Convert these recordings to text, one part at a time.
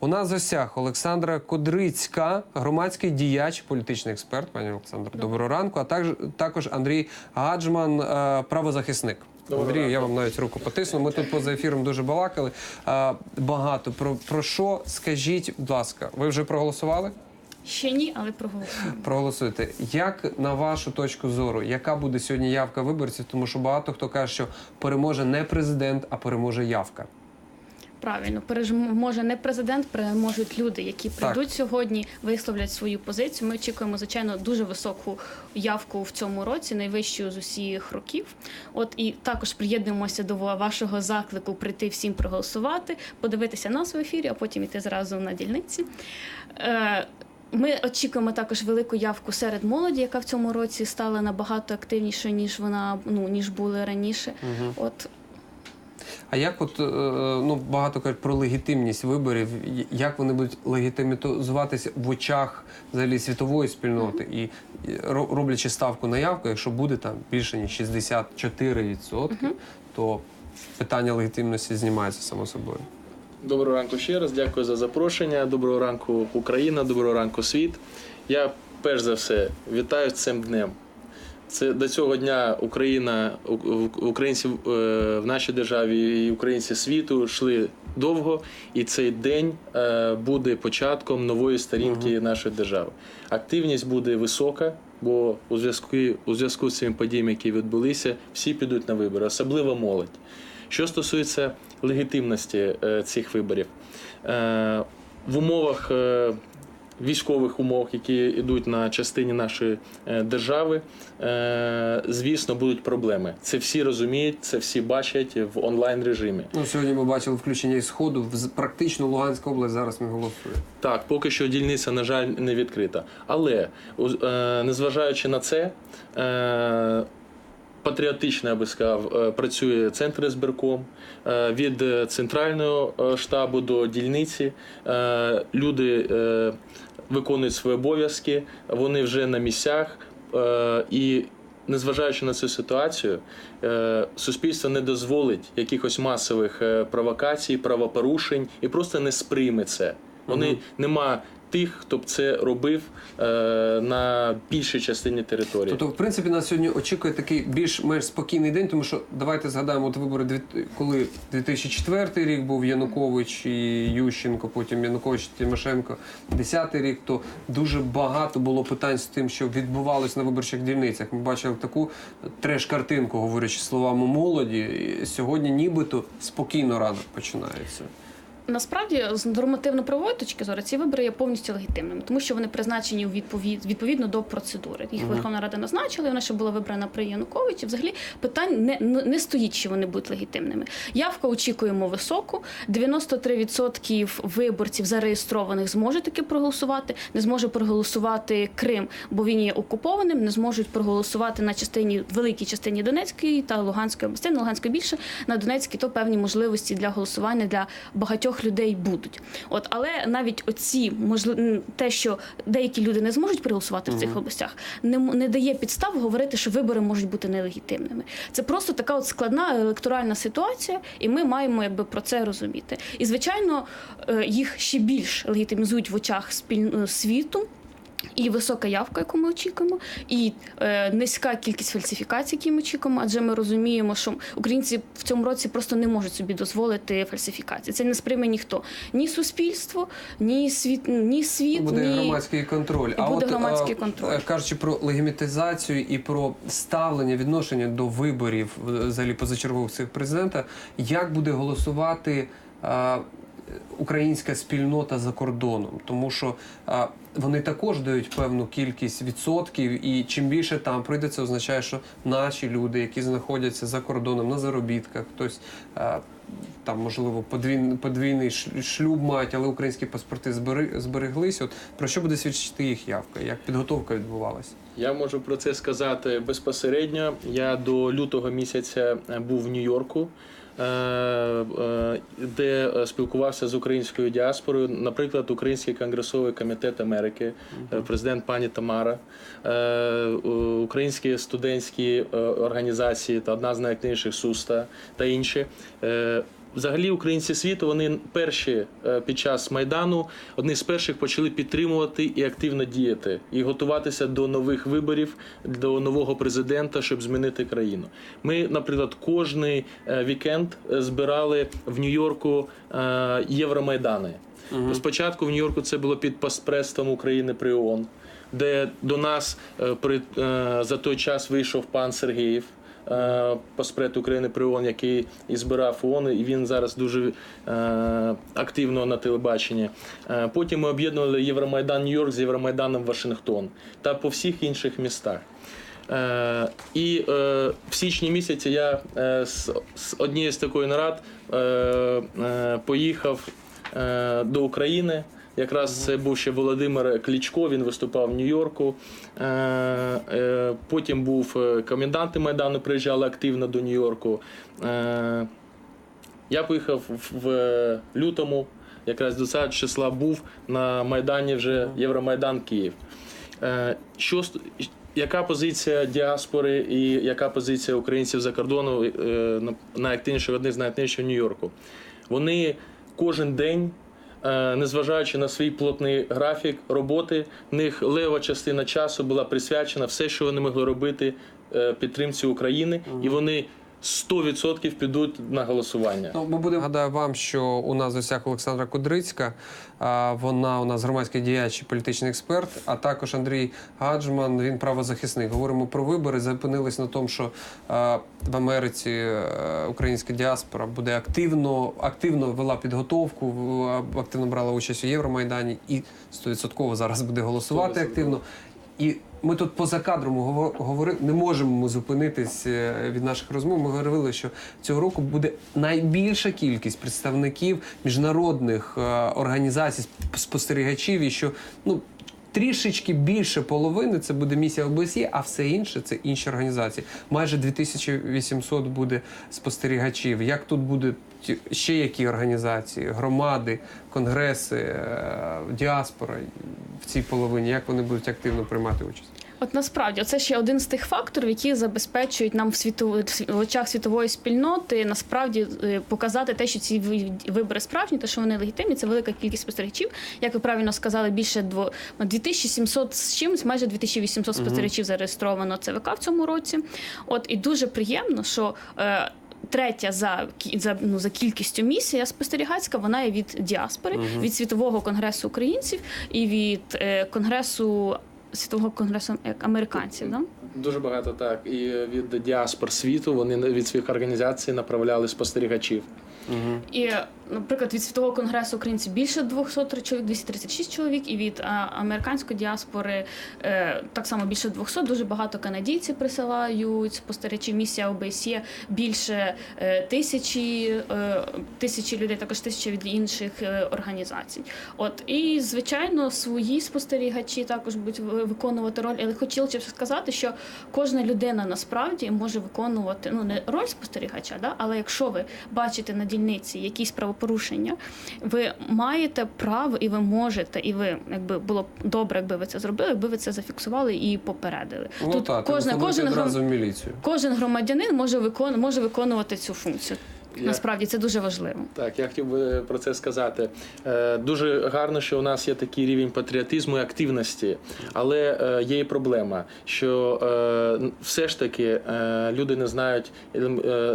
У нас в гостях Олександра Кодрицька, громадський діяч, політичний експерт. Пані Олександр, доброго ранку. А також також Андрій Гаджман, е, правозахисник. Доброго Андрій, ранку. я вам навіть руку потисну. Ми тут поза ефіром дуже балакали. Е, Багато про, про що скажіть, будь ласка, ви вже проголосували? Ще ні, але проголосуємо. Проголосуйте. Як на вашу точку зору, яка буде сьогодні явка виборців? Тому що багато хто каже, що переможе не президент, а переможе явка. Правильно, переможе не президент, переможуть люди, які прийдуть сьогодні, висловлять свою позицію. Ми очікуємо, звичайно, дуже високу явку в цьому році, найвищу з усіх років. От і також приєднуємося до вашого заклику прийти всім проголосувати, подивитися нас в ефірі, а потім іти зразу на дільниці. Е, Ми очікуємо також велику явку серед молоді, яка в цьому році стала набагато активнішою, ніж вона ну ніж були раніше. От А як от е, ну багато кажуть про легітимність виборів, як вони будуть легітимізуватися в очах взагалі світової спільноти і ро- роблячи ставку на явку, якщо буде там більше ніж 64%, то питання легітимності знімається само собою. Доброго ранку ще раз. Дякую за запрошення. Доброго ранку, Україна, доброго ранку, світ. Я перш за все вітаю з цим днем. Це до цього дня Україна, українці е, в нашій державі і українці світу йшли довго, і цей день е, буде початком нової сторінки нашої держави. Активність буде висока, бо у зв'язку у зв'язку з цими подіями, які відбулися, всі підуть на вибори, особливо молодь. Що стосується легітимності е, цих виборів, в умовах військових умов, які йдуть на частині нашої е, держави, е, звісно, будуть проблеми. Це всі розуміють, це всі бачать в онлайн режимі. Ну сьогодні ми бачили включення із сходу. В практично Луганська область зараз не голосує. Так, поки що дільниця, на жаль, не відкрита. Але е, незважаючи на це, патріотично, я би сказав, е, працює центр збірком е, від центрального е, штабу до дільниці. Люди виконують свої обов'язки, вони вже на місцях. І незважаючи на цю ситуацію, суспільство не дозволить якихось масових провокацій, правопорушень і просто не сприйме це. Вони нема тих, хто б це робив е, на більшій частині території. Тобто, в принципі, нас сьогодні очікує такий більш-менш спокійний день, тому що давайте згадаємо от вибори, дві- коли 2004 рік був Янукович і Ющенко, потім Янукович Тимошенко, 10 рік, то дуже багато було питань з тим, що відбувалось на виборчих дільницях. Ми бачили таку треш-картинку, говорячи словами молоді. І сьогодні нібито спокійно ранок починається. Насправді, з нормативно-правової точки зору, ці вибори є повністю легітимними, тому що вони призначені у відповід відповідно до процедури. Їх Верховна Рада назначила, і вона ще була вибрана при Януковичі. Взагалі питань не, не стоїть, чи вони будуть легітимними. Явка очікуємо високу. 93% виборців зареєстрованих зможуть таки проголосувати. Не зможе проголосувати Крим, бо він є окупованим. Не зможуть проголосувати на частині великій частині Донецької та Луганської областей. На Луганської більше на Донецькій то певні можливості для голосування для багатьох людей будуть. От але навіть оці можливо те, що деякі люди не зможуть проголосувати в цих областях, не, не дає підстав говорити, що вибори можуть бути нелегітимними. Це просто така от складна електоральна ситуація, і ми маємо якби про це розуміти. І звичайно, е, їх ще більш легітимізують в очах спіль... е, світу. І висока явка, яку ми очікуємо, і е, низька кількість фальсифікацій, які ми очікуємо, адже ми розуміємо, що українці в цьому році просто не можуть собі дозволити фальсифікації. Це не сприйме ніхто, ні суспільство, ні світ, ні світ, Буде ні громадський контроль. І буде громадський е, контроль. е, кажучи про легімітизацію і про ставлення відношення до виборів в- взагалі позачергових цих президента, як буде голосувати е, українська спільнота за кордоном? Тому що вони також дають певну кількість відсотків, і чим більше там прийде, це означає, що наші люди, які знаходяться за кордоном на заробітках, хтось. там, можливо, подвійний, шлюб мають, але українські паспорти збереглись. От про що буде свідчити їх явка? Як підготовка відбувалася? Я можу про це сказати безпосередньо. Я до лютого місяця був в Нью-Йорку, де е, спілкувався з українською діаспорою, наприклад, Український конгресовий комітет Америки, е, президент пані Тамара, е, українські студентські е, організації та одна з найактивніших СУСТА та інші. Взагалі, українці світу вони перші е, під час майдану одні з перших почали підтримувати і активно діяти і готуватися до нових виборів, до нового президента, щоб змінити країну. Ми, наприклад, кожний е, вікенд е, збирали в Нью-Йорку Євромайдани. Спочатку в Нью-Йорку це було під постпредством України при ООН, де до нас при, за той час вийшов пан Сергієв. Е, Поспред України при ООН, який і збирав ООН, і він зараз дуже е, активно на телебаченні. Е, потім ми об'єднували Євромайдан Нью-Йорк з Євромайданом Вашингтон та по всіх інших містах. І в січні місяці я з, однієї з такої нарад поїхав до України. Якраз це був ще Володимир Клічко, він виступав в Нью-Йорку. Е, е, потім був е, коменданти Майдану, приїжджали активно до Нью-Йорку. Я поїхав в- лютому, якраз 20 числа був на Майдані вже Євромайдан Київ. Що, яка позиція діаспори і яка позиція українців за кордону на- найактивніших, одних з найактивніших в Нью-Йорку? Вони кожен день. Е, Незважаючи на свій плотний графік роботи, в них лева частина часу була присвячена все, що вони могли робити е, підтримці України, і вони 100% підуть на голосування. Ну, ми будемо гадаю вам, що у нас в гостях Олександра Кудрицька. а, Вона у нас громадський діяч і політичний експерт, а також Андрій Гаджман. Він правозахисник. Говоримо про вибори. Зупинились на тому, що а, в Америці е, українська діаспора буде активно, активно вела підготовку, в- активно брала участь у Євромайдані і 100% зараз буде голосувати 100%. активно. І ми тут поза кадром говорили, не можемо ми зупинитись е, від наших розмов. Ми говорили, що цього року буде найбільша кількість представників міжнародних е, організацій, спостерігачів, і що ну. Трішечки більше половини це буде місія ОБСЄ, а все інше це інші організації. Майже 2800 буде спостерігачів. Як тут будуть ще які організації, громади, конгреси, е, діаспора в цій половині? Як вони будуть активно приймати участь? От насправді це ще один з тих факторів, які забезпечують нам в світу в очах світової спільноти насправді е, показати те, що ці вибори справжні, те, що вони легітимні. Це велика кількість спостерігачів. Як ви правильно сказали, більше дво 2700 з чимось, майже 2800 спостерігачів зареєстровано ЦВК в цьому році. От і дуже приємно, що. Е, Третя за за, ну, за кількістю місія спостерігацька, вона є від діаспори, від світового конгресу українців і від е, конгресу світового конгресу як американців. Да? Дуже багато так. І від діаспор світу вони від своїх організацій направляли спостерігачів. І, наприклад, від світового конгресу українців більше 200 чоловік, 236 чоловік, і від американської діаспори е, так само більше 200. Дуже багато канадійців присилають спостерігачів. Місія ОБСЄ більше е, тисячі, е, тисячі людей, також тисячі від інших е, організацій. От і звичайно, свої спостерігачі також будуть виконувати роль. Але хотілося б сказати, що кожна людина насправді може виконувати ну не роль спостерігача, да? але якщо ви бачите на дільниці якісь правопорушення, ви маєте право і ви можете, і ви якби було б добре, якби ви це зробили, якби ви це зафіксували і попередили. Ну Тут кожен, кожна кожен, гром- одразу в міліцію. кожен громадянин може викон, може виконувати цю функцію. Я- Насправді це дуже важливо. Так, я хотів би про це сказати. Е, Дуже гарно, що у нас є такий рівень патріотизму і активності, але е, є і проблема, що е, все ж таки е, люди не знають, е,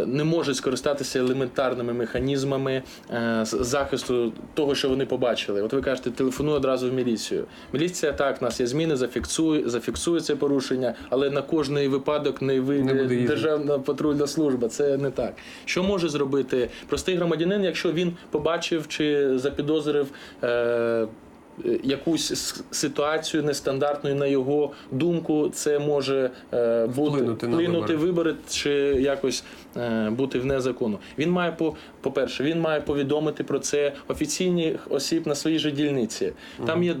не можуть скористатися елементарними механізмами е, захисту того, що вони побачили. От ви кажете, телефонуй одразу в міліцію. Міліція так, у нас є зміни, зафіксує, зафіксує це порушення, але на кожний випадок не Не вийде державна патрульна служба. Це не так. Що може зробити простий громадянин, якщо він побачив чи запідозрив е, якусь ситуацію нестандартну, на його думку, це може е, бути Вплинути вплинути вибори. вибори чи якось е, бути вне закону. Він має по по-перше, він має повідомити про це офіційних осіб на своїй же дільниці. Там є.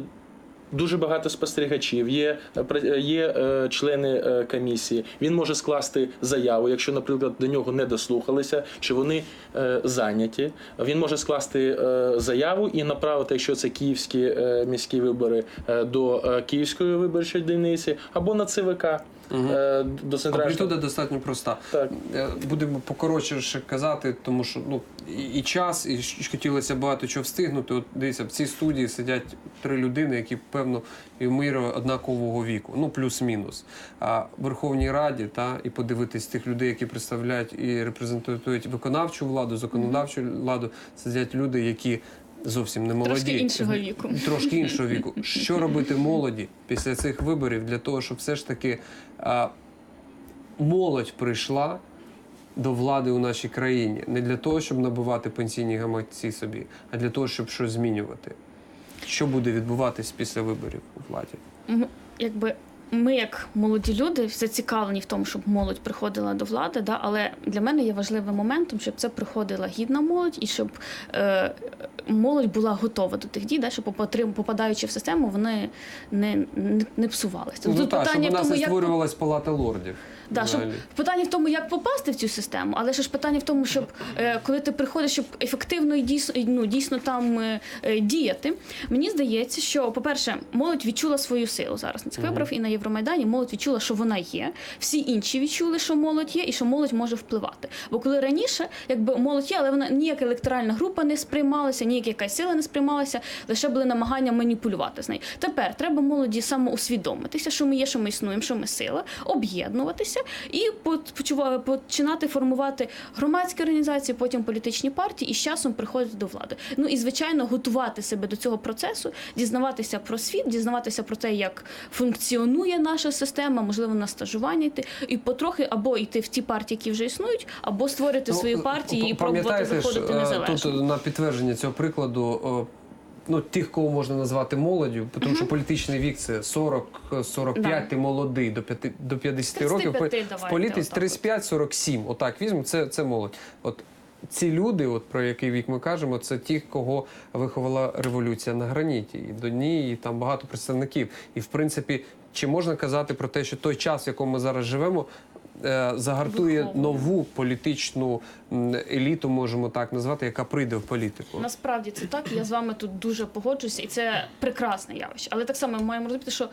Дуже багато спостерігачів, є, е, є е, члени е, комісії. Він може скласти заяву, якщо, наприклад, до нього не дослухалися, чи вони зайняті. Він може скласти заяву і направити, якщо це київські міські вибори, до київської виборчої дільниці або на ЦВК. Е, до центрального. Амплітуда достатньо проста. Так. Е, Будемо покоротше казати, тому що ну і, і час, і ж- хотілося багато чого встигнути. От дивіться, в цій студії сидять три людини, які певно і в однакового віку, ну плюс-мінус. А в Верховній Раді та і подивитись тих людей, які представляють і репрезентують виконавчу владу, законодавчу владу, сидять люди, які. Зовсім не молоді, Трошки іншого віку. трошки іншого віку. Що робити молоді після цих виборів для того, щоб все ж таки а, молодь прийшла до влади у нашій країні не для того, щоб набивати пенсійні гаманці собі, а для того, щоб щось змінювати. Що буде відбуватись після виборів у владі? Якби ми, як молоді люди, зацікавлені в тому, щоб молодь приходила до влади, да, але для мене є важливим моментом, щоб це приходила гідна молодь і щоб е, молодь була готова до тих дій, да, щоб попадаючи в систему, вони не, не, не псувалися. Ну, Тут та, щоб в тому, як створювалась палата лордів. Да, щоб питання в тому, як попасти в цю систему, але ж питання в тому, щоб е, коли ти приходиш, щоб ефективно і дійсно ну, дійсно там е, е, діяти. Мені здається, що, по-перше, молодь відчула свою силу зараз на цих виборах і на Євромайдані. Молодь відчула, що вона є. Всі інші відчули, що молодь є, і що молодь може впливати. Бо коли раніше, якби молодь є, але вона ніяка електоральна група не сприймалася, ніяка якась сила не сприймалася, лише були намагання маніпулювати з нею. Тепер треба молоді самоусвідомитися, що ми є, що ми існуємо, що ми сила, об'єднуватися і по- починати формувати громадські організації, потім політичні партії, і з часом приходити до влади. Ну і звичайно, готувати себе до цього процесу, дізнаватися про світ, дізнаватися про те, як функціонує наша система, можливо, на стажування йти, і потрохи або йти в ті партії, які вже існують, або створити свої партії і пробувати заходити е, незалежно. Тут на підтвердження цього прикладу. е, Ну, тих, кого можна назвати молоддю, тому що політичний вік це 40-45, Да. ти молодий до 5, до 50 років. 35 В політиці отак 35-47, отак візьмемо, це, це молодь. От ці люди, от про який вік ми кажемо, це ті, кого виховала революція на граніті. І до ній і там багато представників. І в принципі, чи можна казати про те, що той час, в якому ми зараз живемо, е, загартує Виховує. нову політичну еліту, можемо так назвати, яка прийде в політику. Насправді це так, я з вами тут дуже погоджуюся, і це прекрасне явище. Але так само ми маємо розуміти, що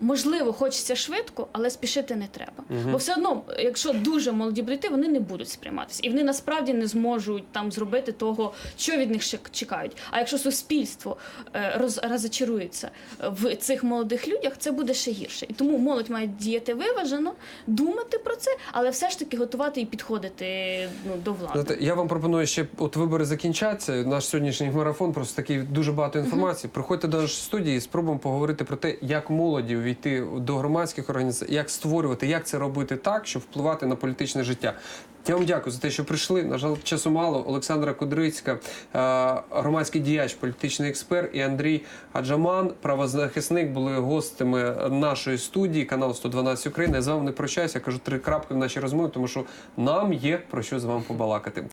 можливо хочеться швидко, але спішити не треба. Бо все одно, якщо дуже молоді будуть вони не будуть сприйматися, і вони насправді не зможуть там зробити того, що від них ще чекають. А якщо суспільство е, роз, розочарується в цих молодих людях, це буде ще гірше. І тому молодь має діяти виважено, думати про це, але все ж таки готувати і підходити ну, до влади. Знаєте, я вам пропоную ще от вибори закінчаться. Наш сьогоднішній марафон просто такий дуже багато інформації. Приходьте до нашої студії, спробуємо поговорити про те, як молоді увійти до громадських організацій, як створювати, як це робити так, щоб впливати на політичне життя. Я вам дякую за те, що прийшли. На жаль, часу мало. Олександра Кудрицька, е, громадський діяч, політичний експерт, і Андрій Аджаман, правозахисник, були гостями нашої студії, канал 112 Україна. Я з вами не прощаюся. Я кажу три крапки в нашій розмові, тому що нам є про що з вами побалакати.